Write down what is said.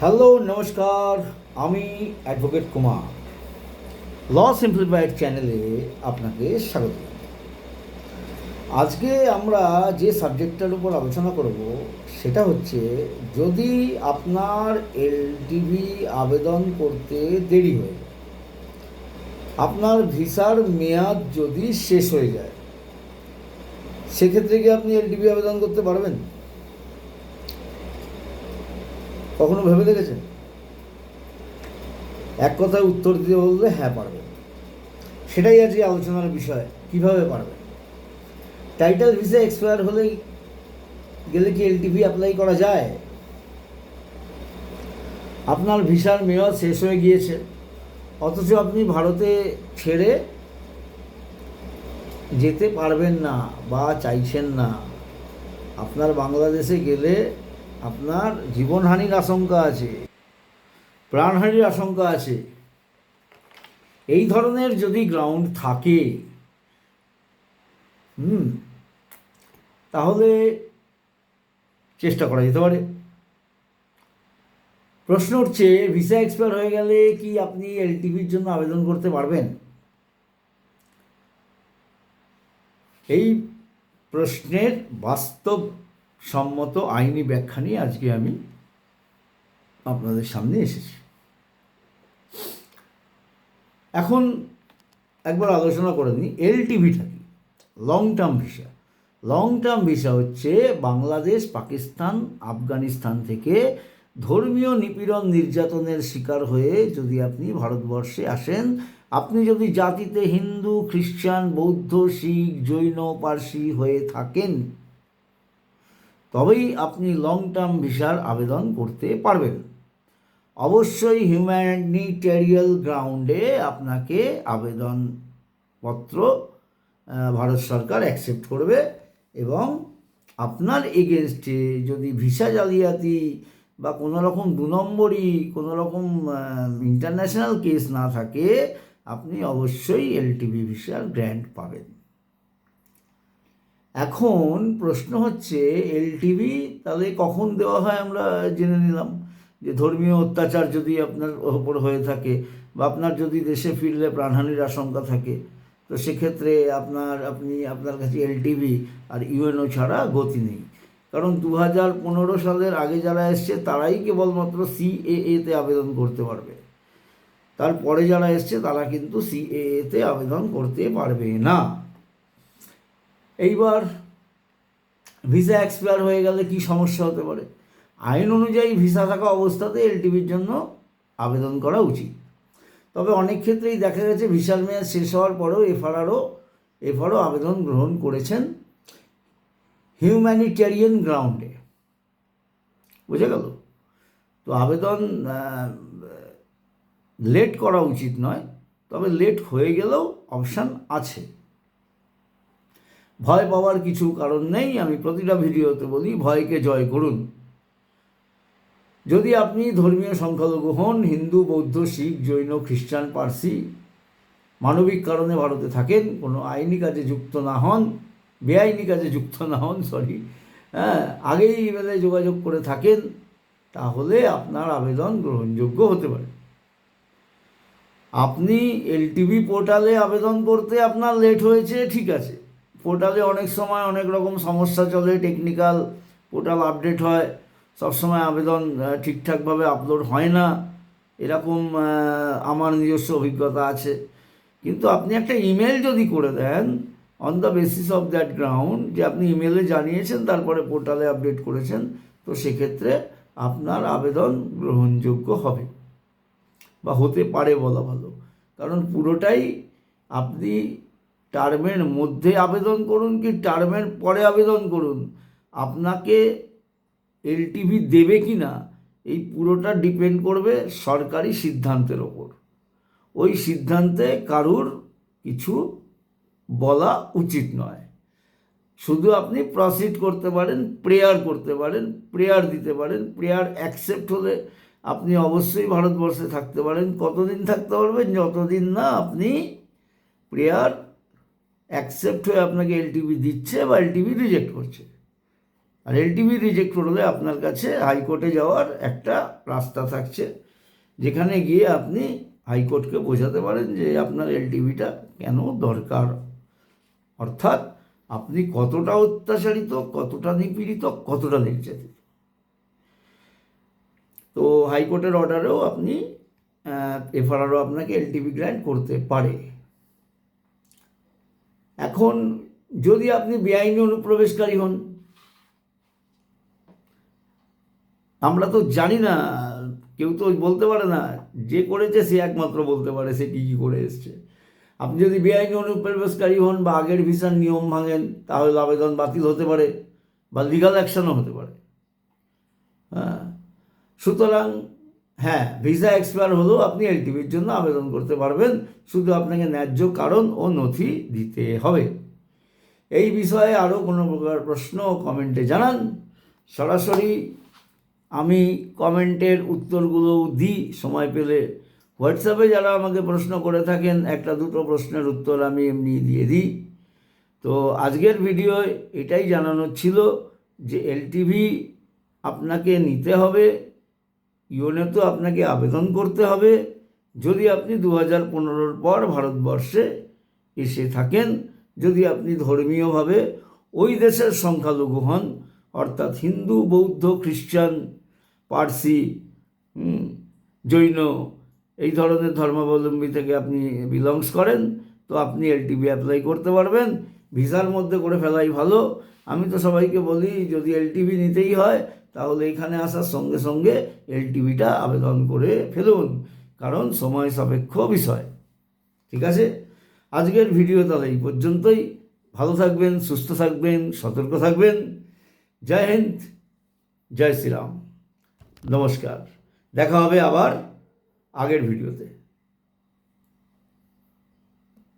Hello নমস্কার, আমি advocate Kumar. ল simplified চ্যানেলে আপনাকে স্বাগত। আজকে আমরা যে সাবজেক্টটার উপর আলোচনা করব, সেটা হচ্ছে যদি আপনার এলটিভি আবেদন করতে দেরি হয়, আপনার ভিসার মেয়াদ যদি শেষ হয়ে যায়, সেক্ষেত্রে কি আপনি এলটিভি আবেদন করতে পারবেন? কখনো ভেবে দেখেছেন? এক কথায় উত্তর দিতে বললে হ্যাঁ পারবে। সেটাই আজকে আলোচনার বিষয়, কীভাবে পারবেন টাইটেল ভিসা এক্সপায়ার হলেই গেলে কি এলটিভি অ্যাপ্লাই করা যায়? আপনার ভিসার মেয়াদ শেষ হয়ে গিয়েছে, অথচ আপনি ভারতে ছেড়ে যেতে পারবেন না বা চাইছেন না। আপনার বাংলাদেশে গেলে আপনার জীবনহানির আশঙ্কা আছে, প্রাণহানির আশঙ্কা আছে। এই ধরনের যদি গ্রাউন্ড থাকে, হুম, তাহলে চেষ্টা করা যেতে পারে। প্রশ্ন উঠছে ভিসা এক্সপায়ার হয়ে গেলে কি আপনি এলটিভির জন্য আবেদন করতে পারবেন? এই প্রশ্নের বাস্তব সম্মত আইনি ব্যাখ্যা নিয়ে আজকে আমি আপনাদের সামনে এসেছি। এখন একবার আলোচনা করে নিই এলটিভিটা কি? Long term visa long term visa হচ্ছে বাংলাদেশ, পাকিস্তান, আফগানিস্তান থেকে ধর্মীয় নিপীড়ন নির্যাতনের শিকার হয়ে যদি আপনি ভারতবর্ষে আসেন, আপনি যদি জাতিতে হিন্দু, খ্রিস্টান, বৌদ্ধ, শিখ, জৈন, পার্সি হয়ে থাকেন তবেই আপনি লং টার্ম ভিসার আবেদন করতে পারবেন। অবশ্যই হিউম্যানিটেরিয়াল গ্রাউন্ডে আপনাকে আবেদনপত্র ভারত সরকার অ্যাকসেপ্ট করবে এবং আপনার এগেনস্টে যদি ভিসা জালিয়াতি বা কোনো রকম দু নম্বরই, কোনো রকম ইন্টারন্যাশনাল কেস না থাকে, আপনি অবশ্যই এলটিভি ভিসার গ্র্যান্ট পাবেন। এখন প্রশ্ন হচ্ছে এলটিভি তাহলে কখন দেওয়া হয় আমরা জেনে নিলাম, যে ধর্মীয় অত্যাচার যদি আপনার ওপর হয়ে থাকে বা আপনার যদি দেশে ফিরলে প্রাণহানির আশঙ্কা থাকে, তো সেক্ষেত্রে আপনার, আপনি, আপনার কাছে এলটিভি আর ইউএনও ছাড়া গতি নেই। কারণ দু হাজার পনেরো সালের আগে যারা এসছে, তারাই কেবলমাত্র সিএএতে আবেদন করতে পারবে। তারপরে যারা এসছে, তারা কিন্তু সিএএতে আবেদন করতে পারবে না। এইবার ভিসা এক্সপায়ার হয়ে গেলে কি সমস্যা হতে পারে? আইন অনুযায়ী ভিসা থাকা অবস্থাতে এলটিভির জন্য আবেদন করা উচিত। তবে অনেক ক্ষেত্রেই দেখা গেছে ভিসার মেয়াদ শেষ হওয়ার পরেও এফআরআরও এফআরও আবেদন গ্রহণ করেছেন হিউম্যানিটেরিয়ান গ্রাউন্ডে বুঝে গেল? তো আবেদন লেট করা উচিত নয়, তবে লেট হয়ে গেলেও অপশান আছে। ভয় পাওয়ার কিছু কারণ নেই, আমি প্রতিটা ভিডিওতে বলি, ভয়কে জয় করুন। যদি আপনি ধর্মীয় সংখ্যালঘু হন, হিন্দু, বৌদ্ধ, শিখ, জৈন, খ্রিস্টান, পার্সি, মানবিক কারণে ভারতে থাকেন, কোনো আইনি কাজে যুক্ত না হন, বেআইনি কাজে যুক্ত না হন সরি হ্যাঁ আগেই ইমেলে যোগাযোগ করে থাকেন, তাহলে আপনার আবেদন গ্রহণযোগ্য হতে পারে। আপনি এলটিভি পোর্টালে আবেদন করতে আপনার লেট হয়েছে, ঠিক আছে। পোর্টালে অনেক সময় অনেক রকম সমস্যা চলে টেকনিক্যাল পোর্টাল আপডেট হয়, সবসময় আবেদন ঠিকঠাকভাবে আপলোড হয় না। এরকম আমার নিজস্ব অভিজ্ঞতা আছে। কিন্তু আপনি একটা ইমেল যদি করে দেন on the basis of that ground যে আপনি ইমেলে জানিয়েছেন, তারপরে পোর্টালে আপডেট করেছেন, তো সেক্ষেত্রে আপনার আবেদন গ্রহণযোগ্য হবে। বা হতে পারে বলা ভালো। কারণ পুরোটাই আপনি টার্মের মধ্যে আবেদন করুন কি টার্মের পরে আবেদন করুন? আপনাকে এলটিভি দেবে কি না, এই পুরোটা ডিপেন্ড করবে সরকারি সিদ্ধান্তের ওপর। ওই সিদ্ধান্তে কারুর কিছু বলা উচিত নয়। শুধু আপনি প্রসিড করতে পারেন প্রেয়ার করতে পারেন প্রেয়ার দিতে পারেন প্রেয়ার অ্যাকসেপ্ট হলে আপনি অবশ্যই ভারতবর্ষে থাকতে পারেন। কতদিন থাকতে পারবেন? যতদিন না আপনি প্রেয়ার অ্যাকসেপ্ট হয়ে আপনাকে এলটিভি দিচ্ছে বা এলটিভি রিজেক্ট করছে। আর এলটিভি রিজেক্ট করলে আপনার কাছে হাইকোর্টে যাওয়ার একটা রাস্তা থাকছে, যেখানে গিয়ে আপনি হাইকোর্টকে বোঝাতে পারেন যে আপনার এলটিভিটা কেন দরকার। অর্থাৎ আপনি কতটা অত্যাচারিত, কতটা নিপীড়িত, কতটা নির্যাতিত। তো হাইকোর্টের অর্ডারেও আপনি এফআরআরও আপনাকে এলটিভি গ্র্যান্ট করতে পারে। এখন যদি আপনি বেআইনি অনুপ্রবেশকারী হন, আমরা তো জানি না, কেউ তো বলতে পারে না, যে করেছে সে একমাত্র বলতে পারে সে কী কী করে এসছে। আপনি যদি বেআইনি অনুপ্রবেশকারী হন বা আগের ভিসার নিয়ম ভাঙেন, তাহলে আবেদন বাতিল হতে পারে বা লিগাল অ্যাকশনও হতে পারে। হ্যাঁ? সুতরাং হ্যাঁ ভিসা এক্সপায়ার হলেও আপনি এলটিভির জন্য আবেদন করতে পারবেন। শুধু আপনাকে ন্যায্য কারণ ও নথি দিতে হবে। এই বিষয়ে আরও কোনো প্রকার প্রশ্ন ও কমেন্টে জানান। সরাসরি আমি কমেন্টের উত্তরগুলো দিই। সময় পেলে হোয়াটসঅ্যাপে যারা আমাকে প্রশ্ন করে থাকেন, একটা দুটো প্রশ্নের উত্তর আমি এমনি দিয়ে দিই। তো আজকের ভিডিওয় এটাই জানানোর ছিল যে এলটিভি আপনাকে নিতে হবে। ইউনেতো আপনাকে আবেদন করতে হবে। যদি আপনি দু হাজার পনেরোর পর ভারতবর্ষে এসে থাকেন, যদি আপনি ধর্মীয়ভাবে ওই দেশের সংখ্যালঘু হন, অর্থাৎ হিন্দু, বৌদ্ধ, খ্রিস্টান, পার্সি জৈন, এই ধরনের ধর্মাবলম্বী থেকে আপনি বিলংস করেন, তো আপনি এলটিভি অ্যাপ্লাই করতে পারবেন। ভিসার মধ্যে করে ফেলাই ভালো। আমি তো সবাইকে বলি, যদি এলটিভি নিতেই হয় তাহলে এখানে আসার সঙ্গে সঙ্গে এলটিভিটা আবেদন করে ফেলুন। কারণ সময় সাপেক্ষ বিষয়। ঠিক আছে? আজকের ভিডিও তাহলে এই পর্যন্তই। ভালো থাকবেন, সুস্থ থাকবেন, সতর্ক থাকবেন। জয় হিন্দ, জয় শ্রীরাম। নমস্কার। দেখা হবে আবার আগের ভিডিওতে